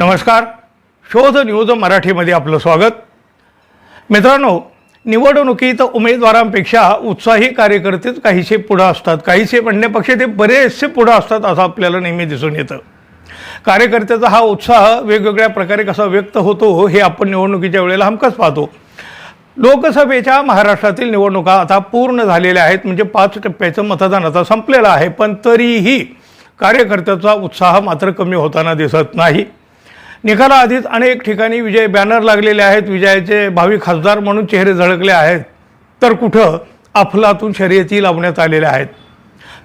नमस्कार. शोध न्यूज मराठीमध्ये आपलं स्वागत. मित्रांनो निवडणुकीत उमेदवारांपेक्षा उत्साही कार्यकर्तेच काहीसे पुढं असतात काहीसे म्हणण्यापेक्षा ते बरेचसे पुढं असतात असं आपल्याला नेहमी दिसून येतं. कार्यकर्त्याचा हा उत्साह वेगवेगळ्या प्रकारे कसा व्यक्त होतो हे आपण निवडणुकीच्या वेळेला हमखास पाहतो. लोकसभेच्या महाराष्ट्रातील निवडणुका आता पूर्ण झालेल्या आहेत म्हणजे पाच टप्प्याचं मतदान आता संपलेलं आहे पण तरीही कार्यकर्त्याचा उत्साह मात्र कमी होताना दिसत नाही. निकालाआधीच अनेक ठिकाणी विजय बॅनर लागलेले आहेत. विजयाचे भावी खासदार म्हणून चेहरे झळकले आहेत. तर कुठं अफलातून शर्यती लावण्यात आलेल्या आहेत.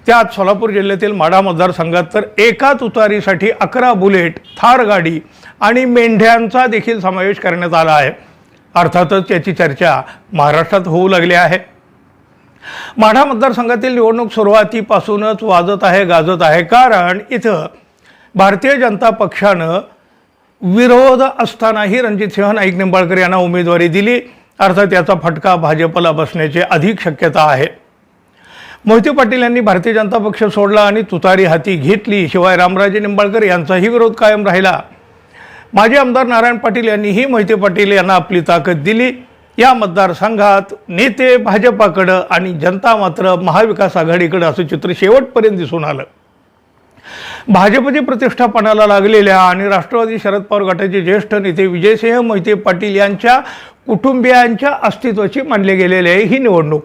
त्यात सोलापूर जिल्ह्यातील माढा मतदारसंघात तर एका तुतारीसाठी अकरा बुलेट थार गाडी आणि मेंढ्यांचा देखील समावेश करण्यात आला आहे. अर्थातच याची चर्चा महाराष्ट्रात होऊ लागली आहे. माढा मतदारसंघातील निवडणूक सुरुवातीपासूनच वाजत आहे गाजत आहे. कारण इथं भारतीय जनता पक्षानं विरोध असतानाही रणजित सिंह नाईक निंबाळकर यांना उमेदवारी दिली. अर्थात याचा फटका भाजपला बसण्याची अधिक शक्यता आहे. मोहिते पाटील यांनी भारतीय जनता पक्ष सोडला आणि तुतारी हाती घेतली. शिवाय रामराजे निंबाळकर यांचाही विरोध कायम राहिला. माजी आमदार नारायण पाटील यांनीही मोहिते पाटील यांना आपली ताकद दिली. या मतदारसंघात नेते भाजपाकडं आणि जनता मात्र महाविकास आघाडीकडं असं चित्र शेवटपर्यंत दिसून आलं. भाजपचे प्रतिष्ठापनाला लागलेल्या आणि राष्ट्रवादी शरद पवार गटाचे ज्येष्ठ नेते विजयसिंह मोहिते पाटील यांच्या कुटुंबियांच्या अस्तित्वाची मानले गेलेली आहे ही निवडणूक.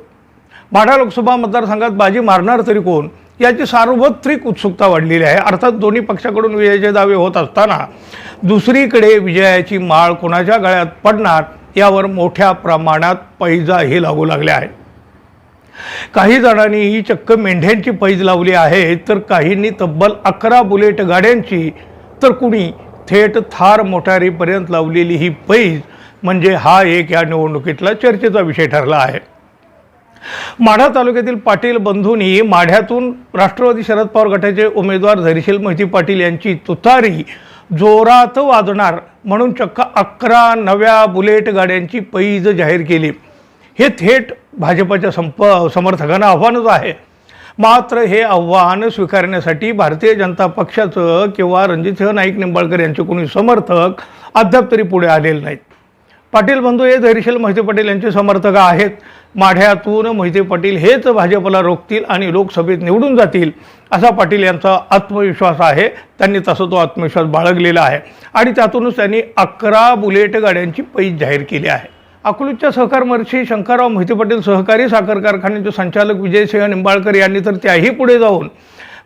माढा लोकसभा मतदारसंघात बाजी मारणार तरी कोण? याची सार्वत्रिक उत्सुकता वाढलेली आहे. अर्थात दोन्ही पक्षाकडून विजयाचे दावे होत असताना दुसरीकडे विजयाची माळ कोणाच्या गळ्यात पडणार यावर मोठ्या प्रमाणात पैजाही लागू लागले आहे काही जणांनी ही चक्क मेंढ्यांची पैज लावली आहे तर काहींनी तब्बल अकरा बुलेट गाड्यांची तर कुणी थेट थार मोटारीपर्यंत लावलेली ही पैज म्हणजे हा एक या निवडणुकीतला चर्चेचा विषय ठरला आहे. माढा तालुक्यातील पाटील बंधूंनी माढ्यातून राष्ट्रवादी शरद पवार गटाचे उमेदवार धैर्यशील मोहिती पाटील यांची तुतारी जोरात वाजणार म्हणून चक्क अकरा नव्या बुलेट गाड्यांची पैज जाहीर केली. हे थेट भाजपच्या संप समर्थकांना आव्हानच आहे. मात्र हे आव्हान स्वीकारण्यासाठी भारतीय जनता पक्षाचं किंवा रणजितसिंह नाईक निंबाळकर यांचे कोणी समर्थक अद्याप तरी पुढे आलेले नाहीत. पाटील बंधू हे धैर्यशील मोहिते पाटील यांचे समर्थक आहेत. माढ्यातून मोहिते पाटील हेच भाजपला रोखतील आणि लोकसभेत निवडून जातील असा पाटील यांचा आत्मविश्वास आहे. त्यांनी तसं तो आत्मविश्वास बाळगलेला आहे. आणि त्यातूनच त्यांनी अकरा बुलेट गाड्यांची पैज जाहीर केली आहे. अकलूजच्या सहकार महर्षी शंकरराव मोहिते पाटील सहकारी साखर कारखान्याचे संचालक विजयसिंह निंबाळकर यांनी तर त्याही पुढे जाऊन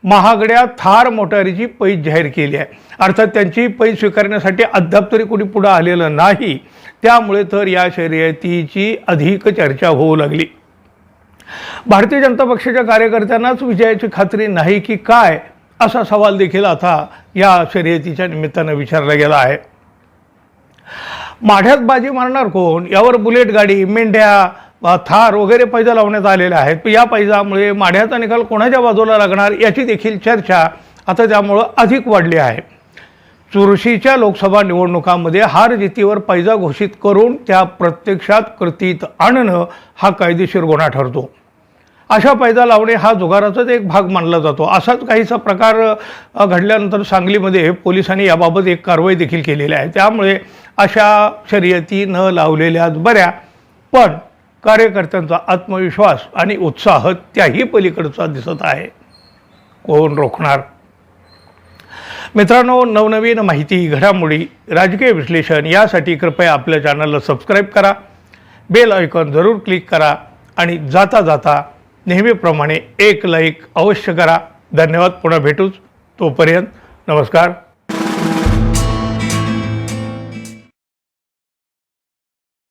महागड्या थार मोटारीची पैज जाहीर केली आहे. अर्थात त्यांची पैज स्वीकारण्यासाठी अद्याप तरी कोणी पुढं आलेलं नाही. त्यामुळे तर या शर्यतीची अधिक चर्चा होऊ लागली. भारतीय जनता पक्षाच्या कार्यकर्त्यांनाच विजयाची खात्री नाही की काय असा सवाल देखील आता या शर्यतीच्या निमित्तानं विचारला गेला आहे. माढ्यात बाजी मारणार कोण? यावर बुलेट गाडी मेंढ्या थार वगैरे पैजा लावण्यात आलेल्या आहेत. या पैजामुळे माढ्याचा निकाल कोणाच्या बाजूला लागणार याची देखील चर्चा आता त्यामुळं अधिक वाढली आहे. चुरशीच्या लोकसभा निवडणुकांमध्ये हार जितीवर पैजा घोषित करून त्या प्रत्यक्षात कृतीत आणणं हा कायदेशीर गुन्हा ठरतो. अशा पैदा लावणे हा जुगाराचाच एक भाग मानला जातो. असाच काहीसा प्रकार घडल्यानंतर सांगलीमध्ये पोलिसांनी याबाबत एक कारवाई देखील केलेली आहे. त्यामुळे अशा शर्यती न लावलेल्याच बऱ्या पण कार्यकर्त्यांचा आत्मविश्वास आणि उत्साह त्याही पलीकडचा दिसत आहे. कोण रोखणार? मित्रांनो नवनवीन माहिती घडामोडी राजकीय विश्लेषण यासाठी कृपया आपल्या चॅनलला सबस्क्राईब करा बेल आयकॉन जरूर क्लिक करा आणि जाता जाता नेहमीप्रमाणे एक लाईक अवश्य करा. धन्यवाद पुन्हा भेटूच. तोपर्यंत नमस्कार.